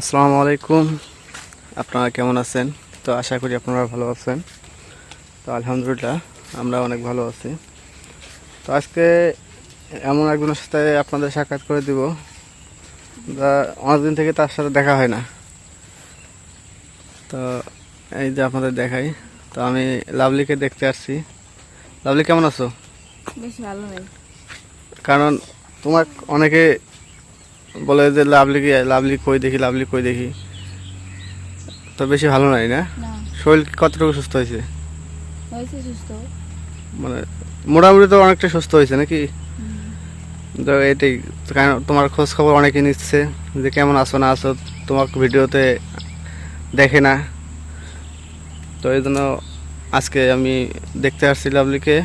আসসালামু আলাইকুম। আপনারা কেমন আছেন? তো আশা করি আপনারা ভালো আছেন। তো আলহামদুলিল্লাহ আমরা অনেক ভালো আছি। তো আজকে এমন একজনের সাথে আপনাদের সাক্ষাৎ করে দিব। যা অনেকদিন থেকে তার সাথে দেখা হয় না। তো এই যে আপনাদের দেখাই তো আমি লাভলিকে দেখতে আসছি। লাভলি কেমন আছো? বেশ ভালো। নাই কারণ তোমার অনেকে বলে যে লাভলি কি লাভলি কই দেখি লাভলি কই দেখি। তো বেশি ভালো নাই না? শরীর কতটুকু সুস্থ হয়েছে? সুস্থ। মানে মোটামুটি তো অনেকটা সুস্থ হয়েছে নাকি? তো এটাই কারণ তোমার খোঁজ খবর অনেকে নিচ্ছে যে কেমন আছো না আছো তোমার ভিডিওতে দেখে না। তো এই জন্য আজকে আমি দেখতে আসছি লাভলিকে।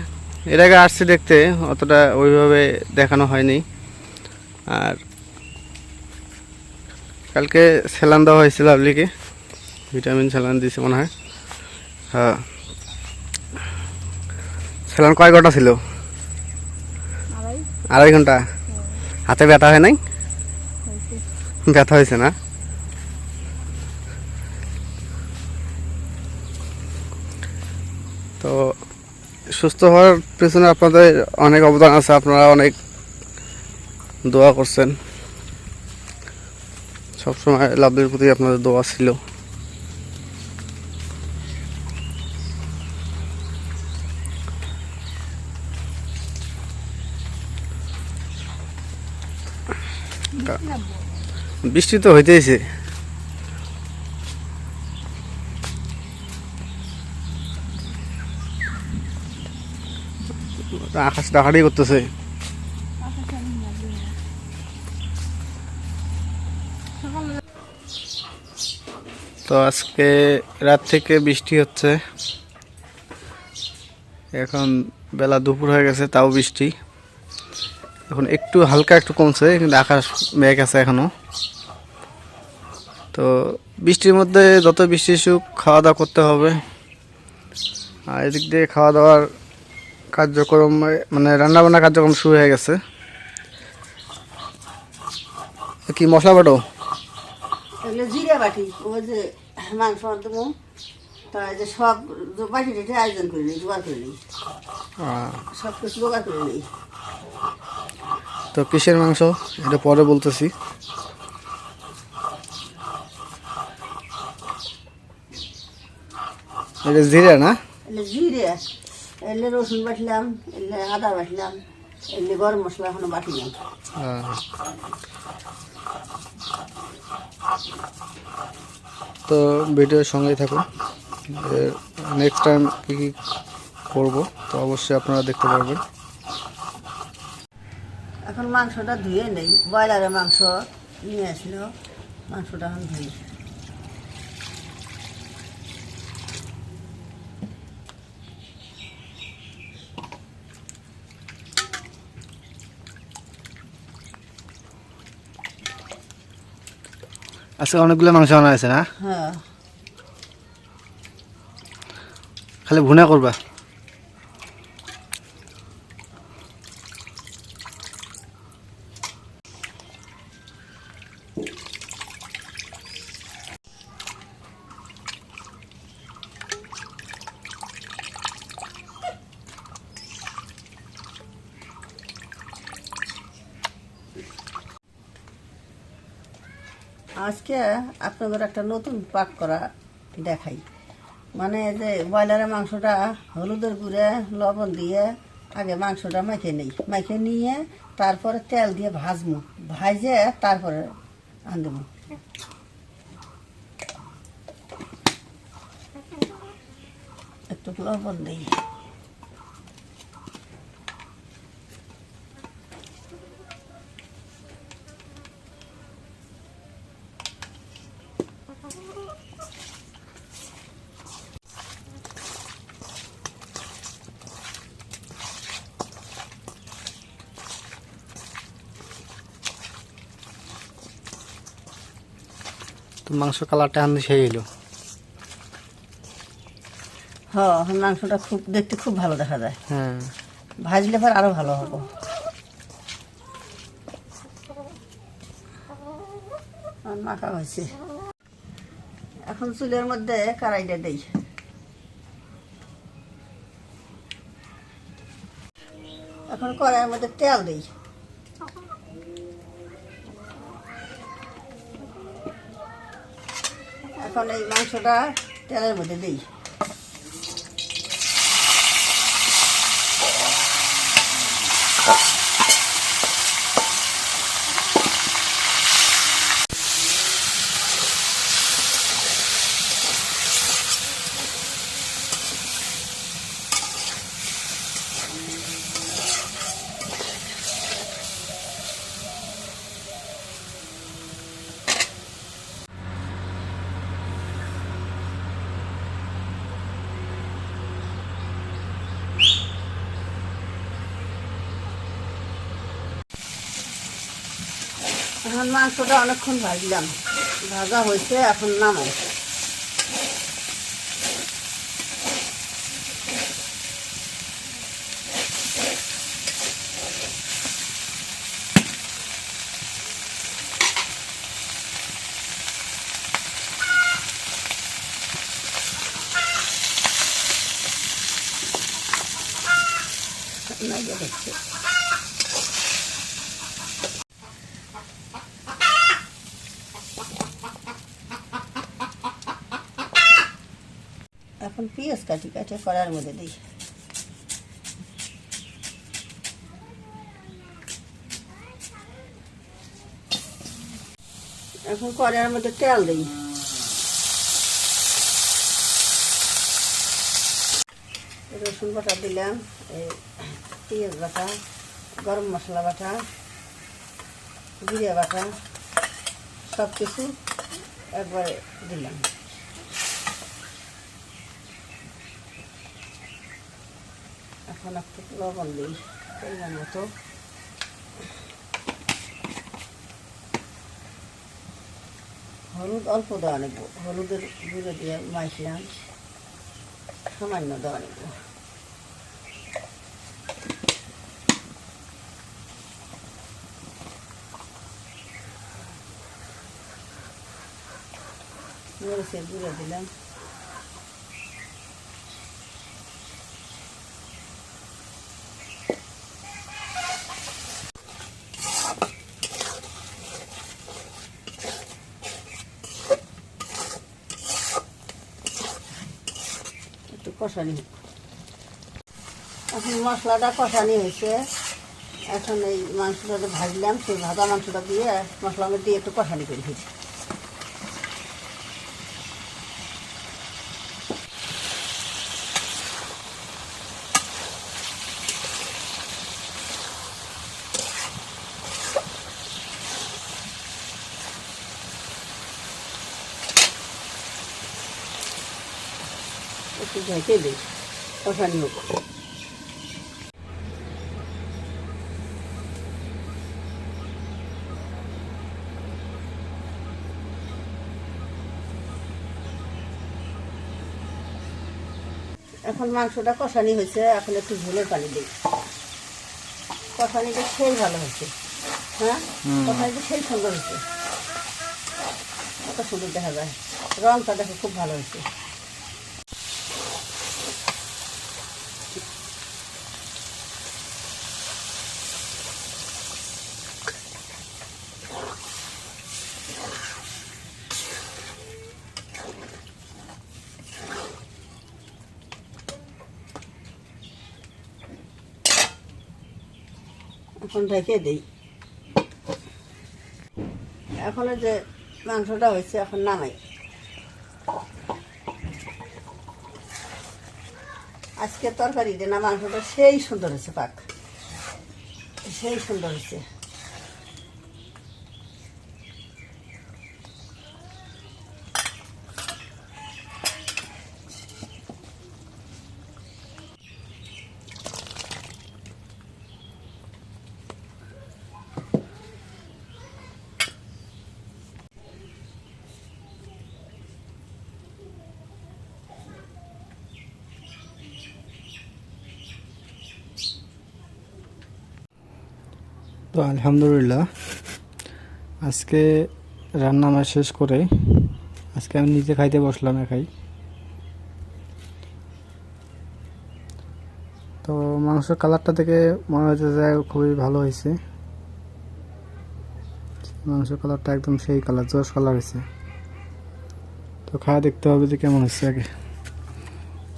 এর আগে আসছি দেখতে অতটা ওইভাবে দেখানো হয়নি। আর কালকে স্যালান দেওয়া হয়েছিল লাভলিকে ভিটামিন স্যালান দিয়েছে মনে হয়। হ্যাঁ। স্যালান কয় ঘণ্টা ছিল? আড়াই। ঘণ্টা? হাতে ব্যথা হয় নাই? ব্যথা হয়েছে না? তো সুস্থ হওয়ার পেছনে আপনাদের অনেক অবদান আছে আপনারা অনেক দোয়া করছেন। সবসময় লাভের প্রতি আপনাদের দোয়া ছিল। বৃষ্টি তো হইতেইছে। আকাশ ডাকাডি করতেছে। তো আজকে রাত থেকে বৃষ্টি হচ্ছে। এখন বেলা দুপুর হয়ে গেছে, তাও বৃষ্টি। এখন একটু হালকা একটু কমছে, কিন্তু আকাশ মেঘ আছে এখনও তো বৃষ্টির মধ্যে যত বৃষ্টি সুখ খাওয়া দাওয়া করতে হবে। আর এদিক দিয়ে খাওয়া দাওয়ার কার্যক্রম মানে রান্না বান্না কার্যক্রম শুরু হয়ে গেছে। কি মশলা বাটো? এগুলো জিরে বাটি ওই যে মাংস দেবো তা এই যে সব বাটি টাটি আয়োজন করে নিই জোগাড় করে নিই। সব কিছু জোগাড় করে নিই। তো কিসের মাংস? এটা পরে বলতেছি। এটা জিরা না? এলে জিরে এলে রসুন বাটলাম এলে আদা বাটলাম এলে গরম মশলা এখনও বাটিলাম আহ। তো ভিডিওর সঙ্গেই থাকুন। নেক্সট টাইম কী কী করব, তো অবশ্যই আপনারা দেখতে পারবেন। এখন মাংসটা ধুয়ে নেই, ব্রয়লারের মাংস নিয়ে আসলেও মাংসটা এখন ধুই আজকে অনেকগুলো মাংস আনা আছে না? হ্যাঁ। খালি ভুনা করবা। আজকে আপনাদের একটা নতুন পাক করা দেখাই। মানে যে ব্রয়লারের মাংসটা হলুদের গুঁড়ে, লবণ দিয়ে আগে মাংসটা মেখে নেই। মেখে নিয়ে তারপরে তেল দিয়ে ভাজবো। ভাজে তারপরে আনদেবো একটু লবণ দিই। তো মাংস কালারটা আনতে সেই হলো হ্যাঁ মাংসটা খুব দেখতে খুব ভালো দেখা যায়। হ্যাঁ। ভাজলে পর আরও ভালো হবে। এখন মাখা হয়েছে। এখন চুলের মধ্যে কড়াইটা দেই। এখন কড়াইয়ের মধ্যে তেল দিই। এখন এই মাংসটা তেলের মধ্যে দিই। এখন মাংসটা অনেকক্ষণ ভাজলাম। ভাজা হয়েছে এখন নামাই নাইয়ে দেখছে এখন পেঁয়াজ কাটি কাটে কড়ার মধ্যে দিই। এখন কড়ার মধ্যে তেল দিই। রসুন বাটা দিলাম পেঁয়াজ বাটা, গরম মশলা বাটা, জিরে বাটা সব কিছু একবারে দিলাম। এখন একটু লবণ দিই পরিমাণ মতো হলুদ অল্প দেওয়া নেব হলুদের গুঁড়ো দিয়ে মাইছিলাম সামান্য দেওয়া নেব মরিচের গুঁড়ো দিলাম একটু কষানি। এখন মশলাটা কষানি হয়েছে। এখন এই মাংসটা ভাজলাম, সেই ভাজা মাংসটা দিয়ে মশলা দিয়ে একটু কষানি করে দিচ্ছি একটু দিই কষানি হোক। এখন মাংসটা কষানি হয়েছে এখন একটু ঝোলের পানি দিই। কষানিটা সেই ভালো হয়েছে। হ্যাঁ? কষানিটা সেই সুন্দর হয়েছে। কত সুন্দর দেখা যায়। রংটা দেখো খুব ভালো হয়েছে। এখন ঢেকে দিই। এখন যে মাংসটা হয়েছে, এখন নামাই। আজকে তরকারি না, মাংসটা সেই সুন্দর হয়েছে, পাক। সেই সুন্দর হয়েছে। আলহামদুলিল্লাহ। আজকে রান্না আমার শেষ করে, আজকে আমি নিজে খাইতে বসলাম একাই। তো মাংসের কালারটা থেকে মনে হচ্ছে যে খুবই ভালো হয়েছে। মাংসের কালারটা একদম সেই কালার, জোস কালার হয়েছে। তো খাওয়া দেখতে হবে যে কেমন হচ্ছে আগে।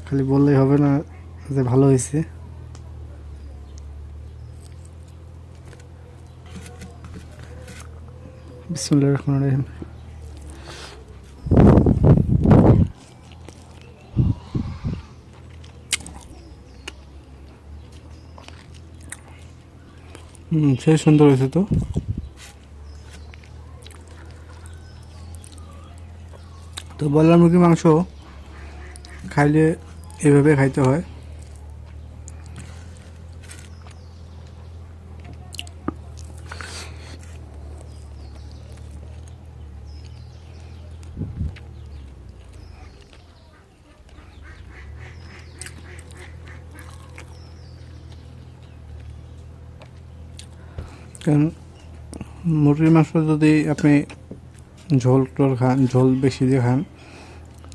খালি বললেই হবে না যে ভালো হয়েছে। বিসমুল্লাহ রহমান রহিম। হুম, সেই সুন্দর হয়েছে তো। তো বললাম মুরগির মাংস খাইলে এভাবে খাইতে হয়। কারণ মুরগির মাংস যদি আপনি ঝোল টোল খান, ঝোল বেশি দিয়ে খান,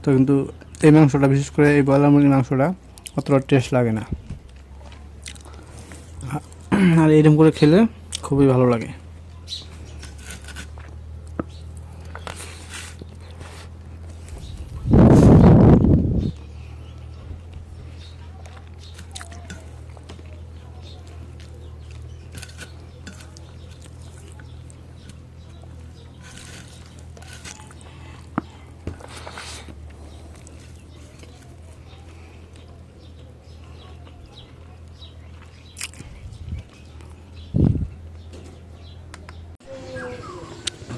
তো কিন্তু এই মাংসটা, বিশেষ করে এই ব্রয়লার মুরগির মাংসটা অতটা টেস্ট লাগে না। আর এরকম করে খেলে খুবই ভালো লাগে।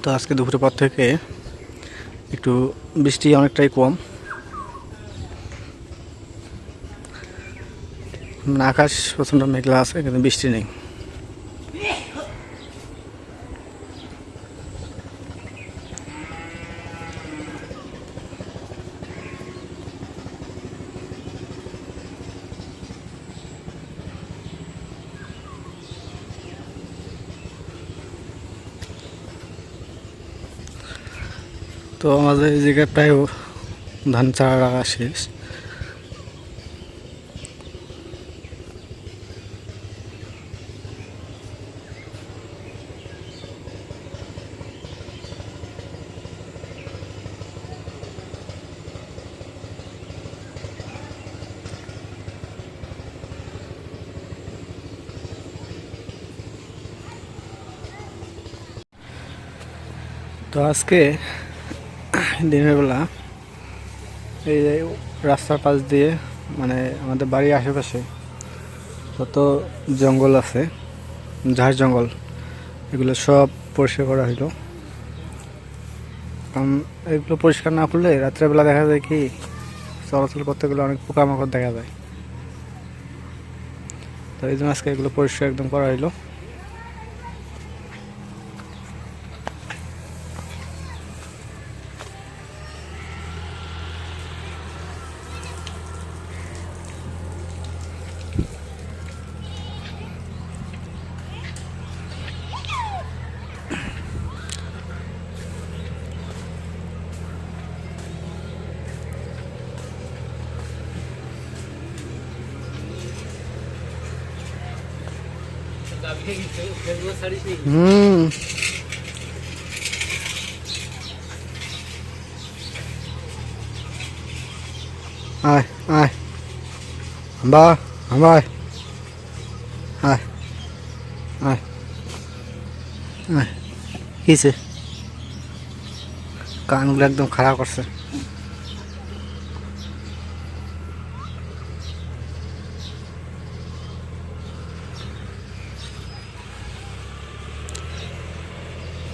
তো আজকে দুপুরের পর থেকে একটু বৃষ্টি অনেকটাই কম। আকাশ প্রচণ্ড মেঘলা আছে, কিন্তু বৃষ্টি নেই। তো আমাদের এই জায়গায় প্রায় ধান চারা রাখা শেষ। তো আজকে দিনের বেলা এই রাস্তার পাশ দিয়ে মানে আমাদের বাড়ির আশেপাশে যত জঙ্গল আছে, ঝাড় জঙ্গল, এগুলো সব পরিষ্কার করা হইল। কারণ এগুলো পরিষ্কার না করলে রাত্রেবেলা দেখা যায় কি, চলাচল করতে গেলে অনেক পোকামাকড় দেখা যায়। তো এই জন্য আজকে এগুলো পরিষ্কার একদম করা হইল। হুম। আয় হাম্বা আয় আয়। আয়। আয়। কানগুলো একদম খারাপ করছে।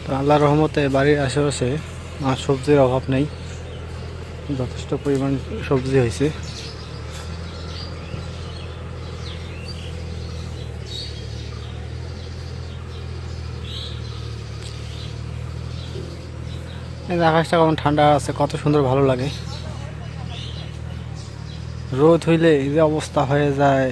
তো আল্লাহর রহমতে বাড়ির আশেপাশে আর সবজির অভাব নেই। যথেষ্ট পরিমাণ সবজি হয়েছে। আকাশটা কেমন ঠান্ডা আছে, কত সুন্দর ভালো লাগে। রোদ হইলে এই যে অবস্থা হয়ে যায়।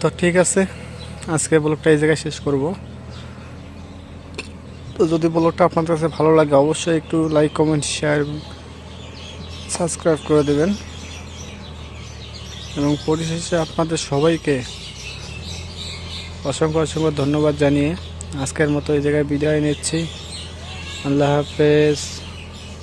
তো ঠিক আছে, আজকে ব্লগটা এই জায়গায় শেষ করব। তো যদি ব্লগটা আপনাদের কাছে ভালো লাগে, অবশ্যই একটু লাইক কমেন্ট শেয়ার সাবস্ক্রাইব করে দেবেন। এবং পরিশেষে আপনাদের সবাইকে অসংখ্য অসংখ্য ধন্যবাদ জানিয়ে আজকের মতো এই জায়গায় বিদায় নিচ্ছি। আল্লাহ হাফেজ।